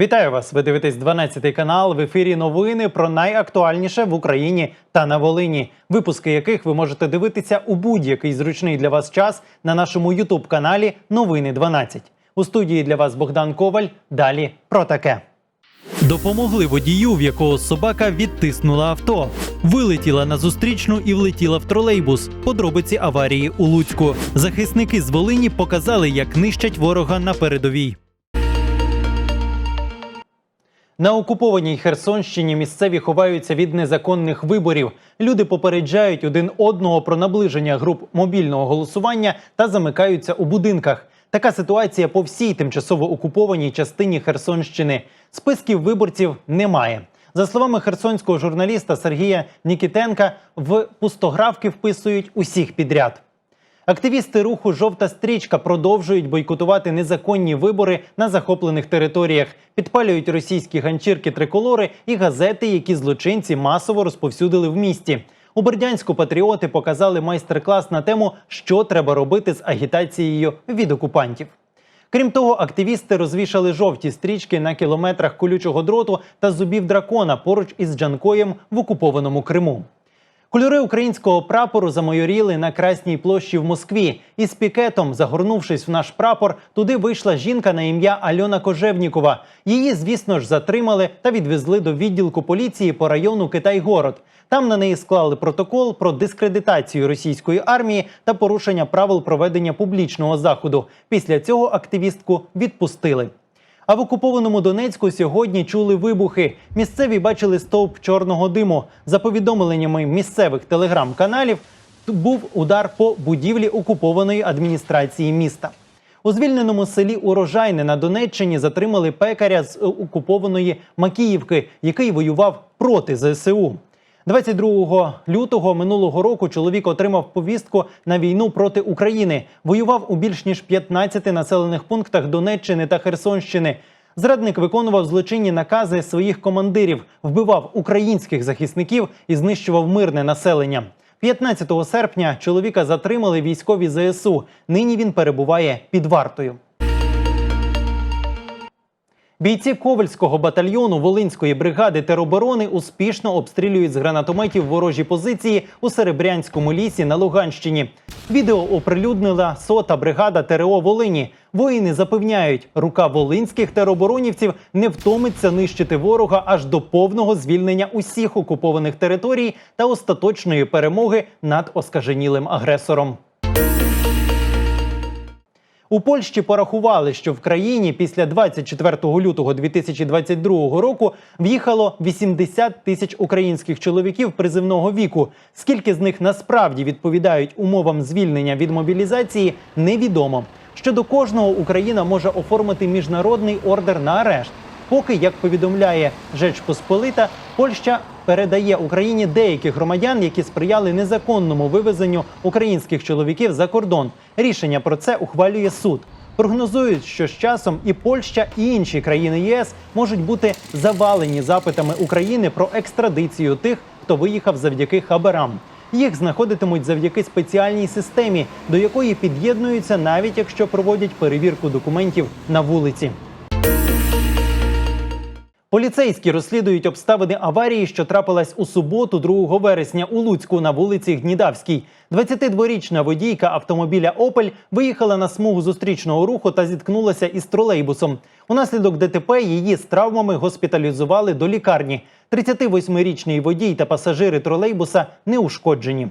Вітаю вас! Ви дивитесь 12 канал. В ефірі новини про найактуальніше в Україні та на Волині. Випуски яких ви можете дивитися у будь-який зручний для вас час на нашому Ютуб каналі Новини 12. У студії для вас Богдан Коваль. Далі про таке. Допомогли водію, в якого собака відтиснула авто. Вилетіла на зустрічну і влетіла в тролейбус. Подробиці аварії у Луцьку. Захисники з Волині показали, як нищать ворога на передовій. На окупованій Херсонщині місцеві ховаються від незаконних виборів. Люди попереджають один одного про наближення груп мобільного голосування та замикаються у будинках. Така ситуація по всій тимчасово окупованій частині Херсонщини. Списків виборців немає. За словами херсонського журналіста Сергія Нікітенка, в пустографки вписують усіх підряд. Активісти руху Жовта стрічка продовжують бойкотувати незаконні вибори на захоплених територіях, підпалюють російські ганчірки триколори і газети, які злочинці масово розповсюдили в місті. У Бердянську патріоти показали майстер-клас на тему, що треба робити з агітацією від окупантів. Крім того, активісти розвішали жовті стрічки на кілометрах колючого дроту та зубів дракона поруч із Джанкоєм в окупованому Криму. Кольори українського прапору замайоріли на Красній площі в Москві. Із пікетом, загорнувшись в наш прапор, туди вийшла жінка на ім'я Альона Кожевнікова. Її, звісно ж, затримали та відвезли до відділку поліції по району Китай-Город. Там на неї склали протокол про дискредитацію російської армії та порушення правил проведення публічного заходу. Після цього активістку відпустили. А в окупованому Донецьку сьогодні чули вибухи. Місцеві бачили стовп чорного диму. За повідомленнями місцевих телеграм-каналів, був удар по будівлі окупованої адміністрації міста. У звільненому селі Урожайне на Донеччині затримали пекаря з е, окупованої Макіївки, який воював проти ЗСУ. 22 лютого минулого року чоловік отримав повістку на війну проти України. Воював у більш ніж 15 населених пунктах Донеччини та Херсонщини. Зрадник виконував злочинні накази своїх командирів, вбивав українських захисників і знищував мирне населення. 15 серпня чоловіка затримали військові ЗСУ. Нині він перебуває під вартою. Бійці Ковальського батальйону Волинської бригади тероборони успішно обстрілюють з гранатометів ворожі позиції у Серебрянському лісі на Луганщині. Відео оприлюднила сота бригада ТРО Волині. Воїни запевняють, рука волинських тероборонівців не втомиться нищити ворога аж до повного звільнення усіх окупованих територій та остаточної перемоги над оскаженілим агресором. У Польщі порахували, що в країні після 24 лютого 2022 року в'їхало 80 тисяч українських чоловіків призивного віку. Скільки з них насправді відповідають умовам звільнення від мобілізації, невідомо. Щодо кожного Україна може оформити міжнародний ордер на арешт. Поки, як повідомляє Жеч Посполита, Польща передає Україні деяких громадян, які сприяли незаконному вивезенню українських чоловіків за кордон. Рішення про це ухвалює суд. Прогнозують, що з часом і Польща, і інші країни ЄС можуть бути завалені запитами України про екстрадицію тих, хто виїхав завдяки хабарам. Їх знаходитимуть завдяки спеціальній системі, до якої під'єднуються навіть якщо проводять перевірку документів на вулиці. Поліцейські розслідують обставини аварії, що трапилась у суботу, 2 вересня у Луцьку на вулиці Гнідавській. 22-річна водійка автомобіля Опель виїхала на смугу зустрічного руху та зіткнулася із тролейбусом. Унаслідок ДТП її з травмами госпіталізували до лікарні. 38-річний водій та пасажири тролейбуса не ушкоджені.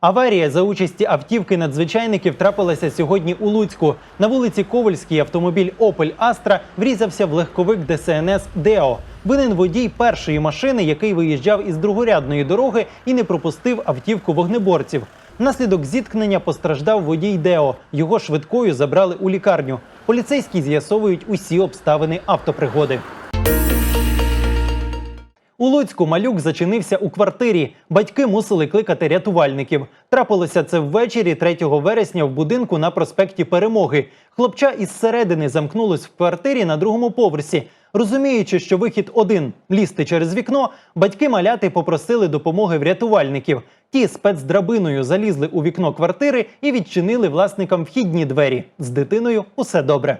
Аварія за участі автівки надзвичайників трапилася сьогодні у Луцьку. На вулиці Ковальській автомобіль Opel Astra врізався в легковик ДСНС Део. Винен водій першої машини, який виїжджав із другорядної дороги і не пропустив автівку вогнеборців. Внаслідок зіткнення постраждав водій Део. Його швидкою забрали у лікарню. Поліцейські з'ясовують усі обставини автопригоди. У Луцьку малюк зачинився у квартирі. Батьки мусили кликати рятувальників. Трапилося це ввечері 3 вересня в будинку на проспекті Перемоги. Хлопча із середини замкнулось в квартирі на другому поверсі. Розуміючи, що вихід один лізти через вікно, батьки маляти попросили допомоги в рятувальників. Ті спецдрабиною залізли у вікно квартири і відчинили власникам вхідні двері. З дитиною усе добре.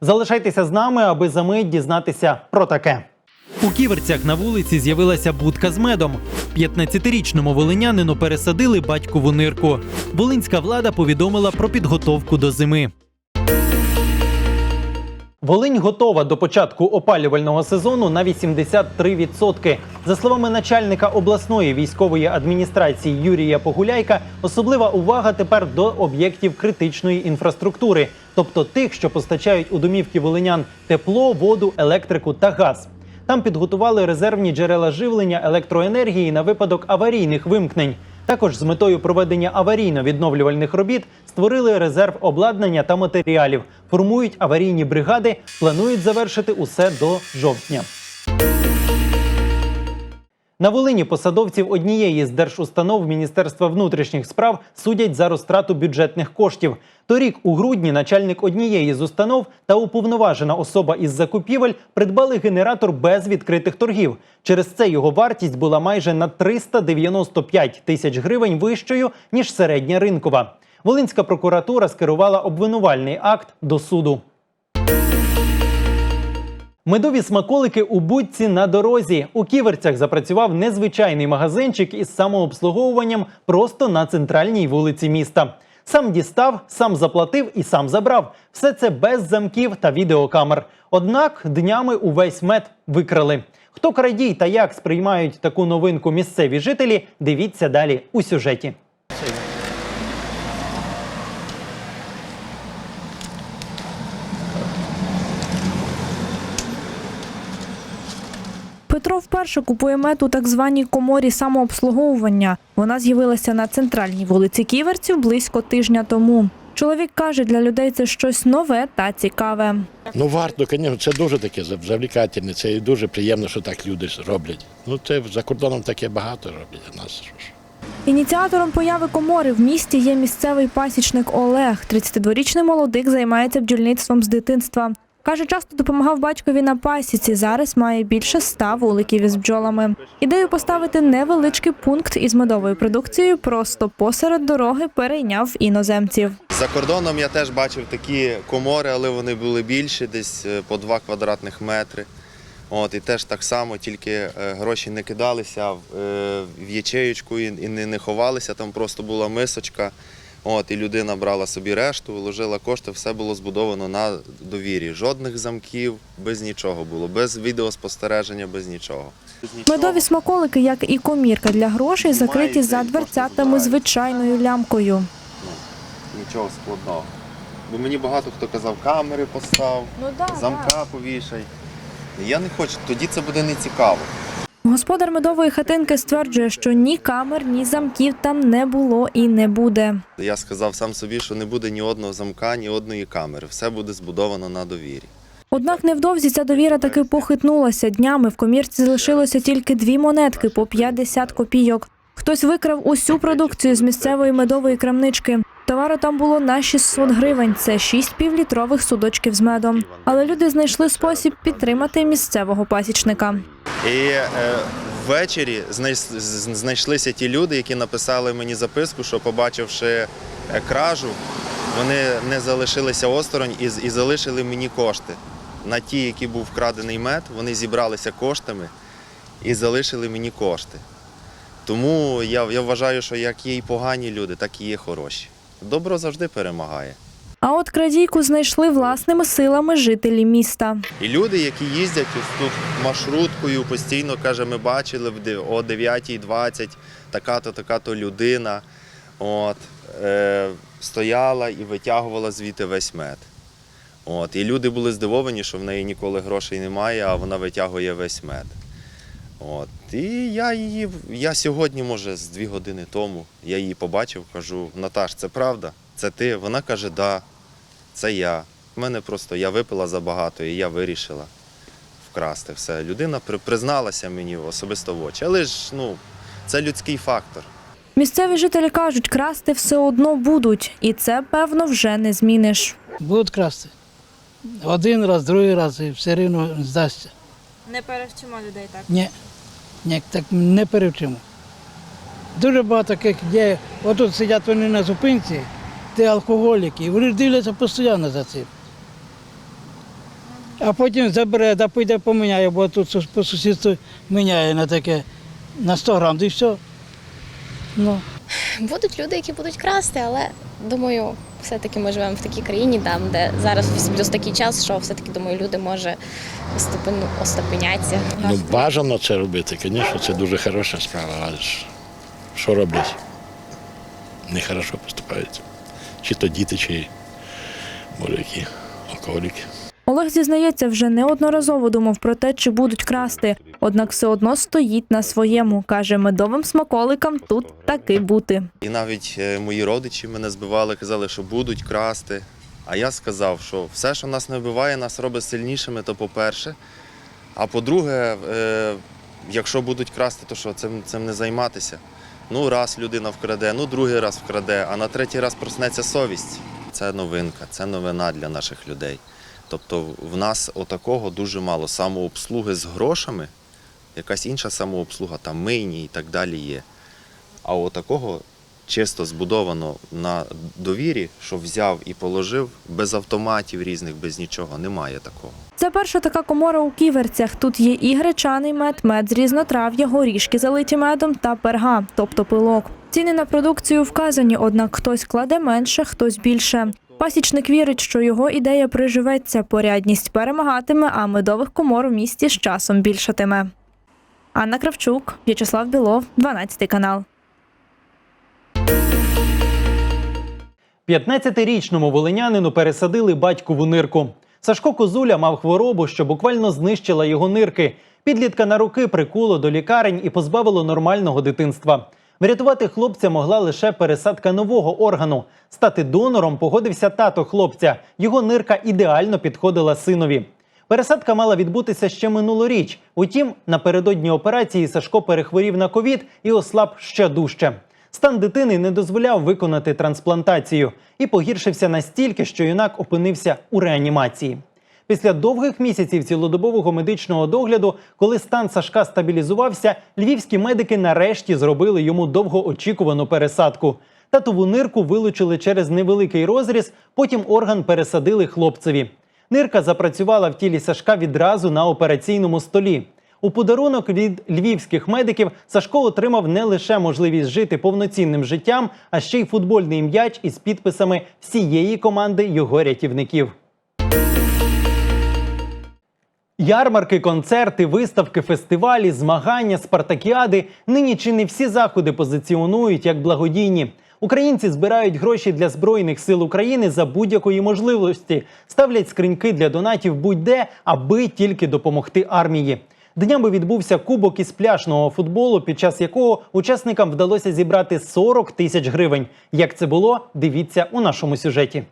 Залишайтеся з нами, аби за мить дізнатися про таке. У ківерцях на вулиці з'явилася будка з медом. 15-річному волинянину пересадили батькову нирку. Волинська влада повідомила про підготовку до зими. Волинь готова до початку опалювального сезону на 83%. За словами начальника обласної військової адміністрації Юрія Погуляйка, особлива увага тепер до об'єктів критичної інфраструктури, тобто тих, що постачають у домівки волинян тепло, воду, електрику та газ. Там підготували резервні джерела живлення електроенергії на випадок аварійних вимкнень. Також з метою проведення аварійно-відновлювальних робіт створили резерв обладнання та матеріалів, формують аварійні бригади, планують завершити усе до жовтня. На Волині посадовців однієї з держустанов Міністерства внутрішніх справ судять за розтрату бюджетних коштів. Торік, у грудні, начальник однієї з установ та уповноважена особа із закупівель придбали генератор без відкритих торгів. Через це його вартість була майже на 395 тисяч гривень вищою ніж середня ринкова. Волинська прокуратура скерувала обвинувальний акт до суду. Медові смаколики у будці на дорозі. У ківерцях запрацював незвичайний магазинчик із самообслуговуванням просто на центральній вулиці міста. Сам дістав, сам заплатив і сам забрав. Все це без замків та відеокамер. Однак днями увесь мед викрали. Хто крадій та як сприймають таку новинку місцеві жителі, дивіться далі у сюжеті. Вперше купує мед у так званій коморі самообслуговування. Вона з'явилася на центральній вулиці Ківерців близько тижня тому. Чоловік каже, для людей це щось нове та цікаве. Ну варто, звісно, це дуже таке завлікательне, це і дуже приємно, що так люди роблять. Ну це за кордоном таке багато роблять, а нас. Ініціатором появи комори в місті є місцевий пасічник Олег. 32-річний молодик займається бджільництвом з дитинства. Каже, часто допомагав батькові на пасіці. Зараз має більше ста вуликів із бджолами. Ідею поставити невеличкий пункт із медовою продукцією просто посеред дороги перейняв іноземців. За кордоном я теж бачив такі комори, але вони були більші, десь е, по 2 квадратних метри. От, і теж так само, тільки е, гроші не кидалися в, е, ячеючку і, не ховалися, там просто була мисочка. От, і людина брала собі решту, вложила кошти, все було збудовано на довірі. Жодних замків, без нічого було, без відеоспостереження, без нічого. Медові смаколики, як і комірка для грошей, закриті за дверцятами звичайною лямкою. Нічого складного. Бо мені багато хто казав, камери постав, Ну да, замка повішай. Я не хочу, тоді це буде не цікаво. Господар медової хатинки стверджує, що ні камер, ні замків там не було і не буде. Я сказав сам собі, що не буде ні одного замка, ні одної камери. Все буде збудовано на довірі. Однак невдовзі ця довіра таки похитнулася. Днями в комірці залишилося тільки дві монетки по 50 копійок. Хтось викрав усю продукцію з місцевої медової крамнички. Товару там було на 600 гривень. Це 6 півлітрових судочків з медом. Але люди знайшли спосіб підтримати місцевого пасічника. І е, ввечері знайшлися ті люди, які написали мені записку, що побачивши е, кражу, вони не залишилися осторонь і, і залишили мені кошти. На ті, які був вкрадений мед, вони зібралися коштами і залишили мені кошти. Тому я, я вважаю, що як є і погані люди, так і є хороші. Добро завжди перемагає. А от крадійку знайшли власними силами жителі міста. І люди, які їздять ось тут маршруткою, постійно каже, ми бачили о 9.20 така-то, така-то людина от, е, стояла і витягувала звідти весь мед. От, і люди були здивовані, що в неї ніколи грошей немає, а вона витягує весь мед. От. І я її, я сьогодні, може, з дві години тому, я її побачив, кажу, Наташ, це правда? Це ти? Вона каже, да, це я. У мене просто я випила забагато і я вирішила вкрасти все. Людина при- призналася мені особисто в очі. Але ж ну, це людський фактор. Місцеві жителі кажуть, красти все одно будуть, і це певно вже не зміниш. Будуть красти. Один раз, другий раз і все рівно здасться. Не перевчимо людей так. Ні, ні, так не перевчимо. Дуже багато таких є. Отут сидять вони на зупинці, ті алкоголіки, і вони дивляться постійно за цим. а потім забере, да піде поміняє, бо тут по сусідству міняє на таке на 100 грам, і все. Ну. Будуть люди, які будуть красти, але думаю, все-таки ми живемо в такій країні, там, де зараз плюс такий час, що все-таки думаю, люди може остепеняться. Ну, бажано це робити, звісно, це дуже хороша справа, але ж що роблять? Нехорошо поступаються. Чи то діти, чи може які алкоголіки. Олег зізнається, вже неодноразово думав про те, чи будуть красти, однак все одно стоїть на своєму. каже, медовим смаколикам тут таки бути. І навіть е, мої родичі мене збивали, казали, що будуть красти. А я сказав, що все, що нас не вбиває, нас робить сильнішими, то по-перше. А по-друге, е, якщо будуть красти, то що цим, цим не займатися? Ну, раз людина вкраде, ну другий раз вкраде, а на третій раз проснеться совість. Це новинка, це новина для наших людей. Тобто в нас отакого дуже мало. Самообслуги з грошами, якась інша самообслуга, там мийні і так далі є. А отакого чисто збудовано на довірі, що взяв і положив, без автоматів різних, без нічого, немає такого. Це перша така комора у ківерцях. Тут є і гречаний мед, мед з різнотрав'я, горішки залиті медом та перга, тобто пилок. Ціни на продукцію вказані, однак хтось кладе менше, хтось більше. Пасічник вірить, що його ідея приживеться, порядність перемагатиме, а медових комор у місті з часом більшатиме. Анна Кравчук, В'ячеслав Білов, 12 канал. 15-річному волинянину пересадили батькову нирку. Сашко Козуля мав хворобу, що буквально знищила його нирки. Підлітка на руки прикуло до лікарень і позбавило нормального дитинства. Врятувати хлопця могла лише пересадка нового органу. Стати донором погодився тато хлопця. Його нирка ідеально підходила синові. Пересадка мала відбутися ще минулоріч. Утім, напередодні операції Сашко перехворів на ковід і ослаб ще дужче. Стан дитини не дозволяв виконати трансплантацію і погіршився настільки, що юнак опинився у реанімації. Після довгих місяців цілодобового медичного догляду, коли стан Сашка стабілізувався, львівські медики нарешті зробили йому довгоочікувану пересадку. Татову нирку вилучили через невеликий розріз, потім орган пересадили хлопцеві. Нирка запрацювала в тілі Сашка відразу на операційному столі. У подарунок від львівських медиків Сашко отримав не лише можливість жити повноцінним життям, а ще й футбольний м'яч із підписами всієї команди його рятівників. Ярмарки, концерти, виставки, фестивалі, змагання, спартакіади нині чи не всі заходи позиціонують як благодійні. Українці збирають гроші для збройних сил України за будь-якої можливості, ставлять скриньки для донатів будь-де, аби тільки допомогти армії. Днями відбувся кубок із пляжного футболу, під час якого учасникам вдалося зібрати 40 тисяч гривень. Як це було, дивіться у нашому сюжеті.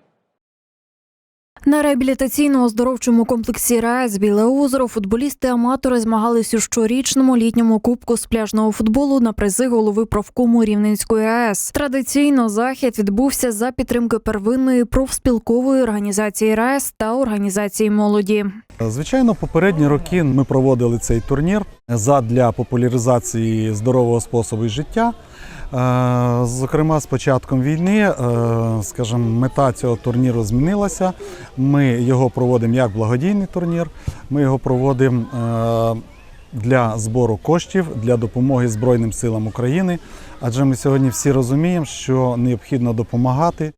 На реабілітаційно-оздоровчому комплексі РаЕС Біле озеро футболісти-аматори змагались у щорічному літньому кубку з пляжного футболу на призи голови профкому Рівненської АЕС. Традиційно захід відбувся за підтримки первинної профспілкової організації РаЕС та організації молоді. Звичайно, попередні роки ми проводили цей турнір задля популяризації здорового способу життя. Е, Зокрема, з початком війни, е, скажімо, мета цього турніру змінилася. Ми його проводимо як благодійний турнір. Ми його проводимо е, для збору коштів для допомоги Збройним силам України. Адже ми сьогодні всі розуміємо, що необхідно допомагати.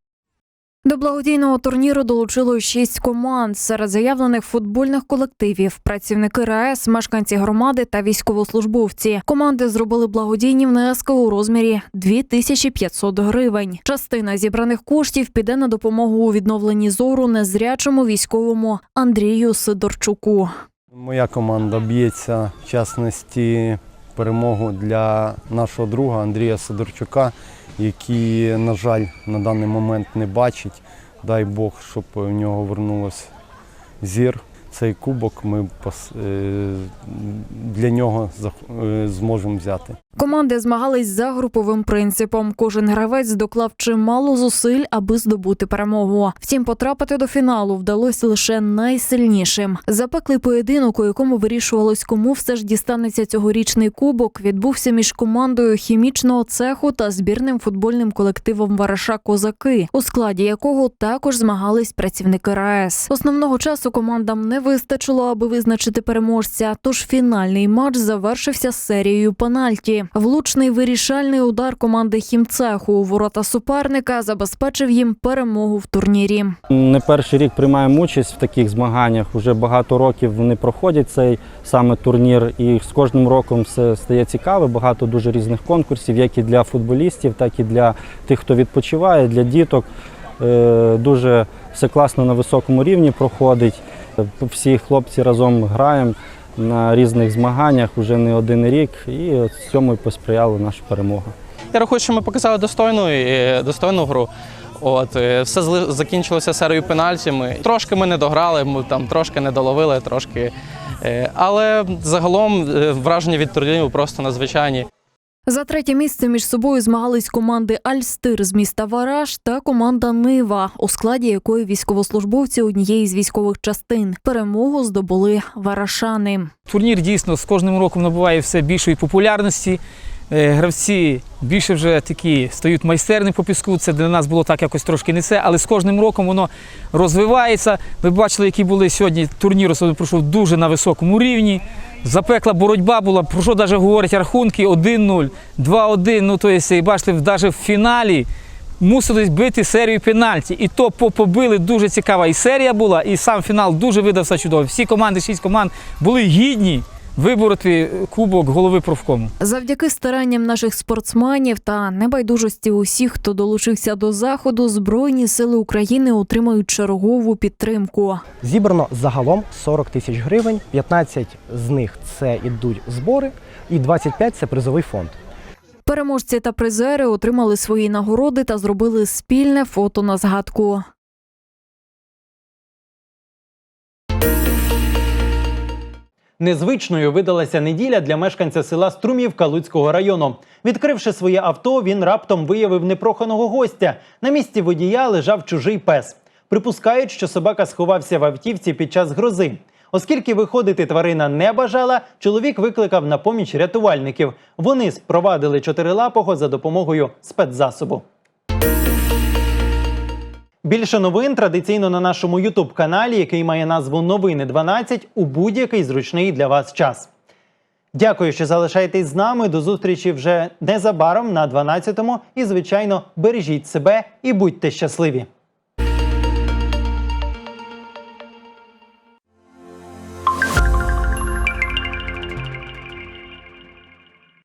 До благодійного турніру долучило шість команд серед заявлених футбольних колективів, працівники РаЕС, мешканці громади та військовослужбовці. Команди зробили благодійні внески у розмірі 2500 гривень. Частина зібраних коштів піде на допомогу у відновленні зору незрячому військовому Андрію Сидорчуку. Моя команда б'ється в частності перемогу для нашого друга Андрія Сидорчука, який, на жаль, на даний момент не бачить. Дай Бог, щоб в нього вернулося зір. Цей кубок ми е, для нього е, зможемо взяти. Команди змагались за груповим принципом. Кожен гравець доклав чимало зусиль, аби здобути перемогу. Втім, потрапити до фіналу вдалося лише найсильнішим. Запеклий поєдинок, у якому вирішувалось, кому все ж дістанеться цьогорічний кубок, відбувся між командою хімічного цеху та збірним футбольним колективом Вараша Козаки, у складі якого також змагались працівники РаЕС. Основного часу командам не вистачило, аби визначити переможця. Тож фінальний матч завершився серією пенальті. Влучний вирішальний удар команди хімцеху у ворота суперника забезпечив їм перемогу в турнірі. Не перший рік приймаємо участь в таких змаганнях. Уже багато років вони проходять цей саме турнір, і з кожним роком все стає цікаве. Багато дуже різних конкурсів, як і для футболістів, так і для тих, хто відпочиває, для діток. Е, Дуже все класно на високому рівні проходить. Всі хлопці разом граємо на різних змаганнях вже не один рік, і от цьому і посприяла наша перемога. Я рахую, що ми показали достойну, е, достойну гру. От, е, все закінчилося серією пенальтями. Трошки ми не дограли, ми там трошки не доловили, трошки. е, Але загалом враження від турніру просто надзвичайні. За третє місце між собою змагались команди Альстир з міста Вараж та команда Нива, у складі якої військовослужбовці однієї з військових частин. Перемогу здобули варашани. Турнір дійсно з кожним роком набуває все більшої популярності. Е, Гравці більше вже такі стають майстерні по піску. Це для нас було так якось трошки не це, але з кожним роком воно розвивається. Ви бачили, які були сьогодні турнір, особливо пройшов дуже на високому рівні. Запекла боротьба була, про що навіть говорять рахунки 1-0, 2-1. Ну, то є, бачите, навіть в фіналі мусили бити серію пенальті. І то по- побили дуже цікава і серія була, і сам фінал дуже видався чудово. Всі команди, шість команд були гідні вибороти кубок голови профкому. Завдяки старанням наших спортсменів та небайдужості усіх, хто долучився до заходу, Збройні сили України отримають чергову підтримку. Зібрано загалом 40 тисяч гривень, 15 з них це ідуть збори, і 25 це призовий фонд. Переможці та призери отримали свої нагороди та зробили спільне фото на згадку. Незвичною видалася неділя для мешканця села Струмівка Луцького району. Відкривши своє авто, він раптом виявив непроханого гостя. На місці водія лежав чужий пес. Припускають, що собака сховався в автівці під час грози. Оскільки виходити тварина не бажала, чоловік викликав на поміч рятувальників. Вони спровадили чотирилапого за допомогою спецзасобу. Більше новин традиційно на нашому Ютуб каналі, який має назву Новини 12 у будь-який зручний для вас час. Дякую, що залишаєтесь з нами. До зустрічі вже незабаром на 12-му. І, звичайно, бережіть себе і будьте щасливі.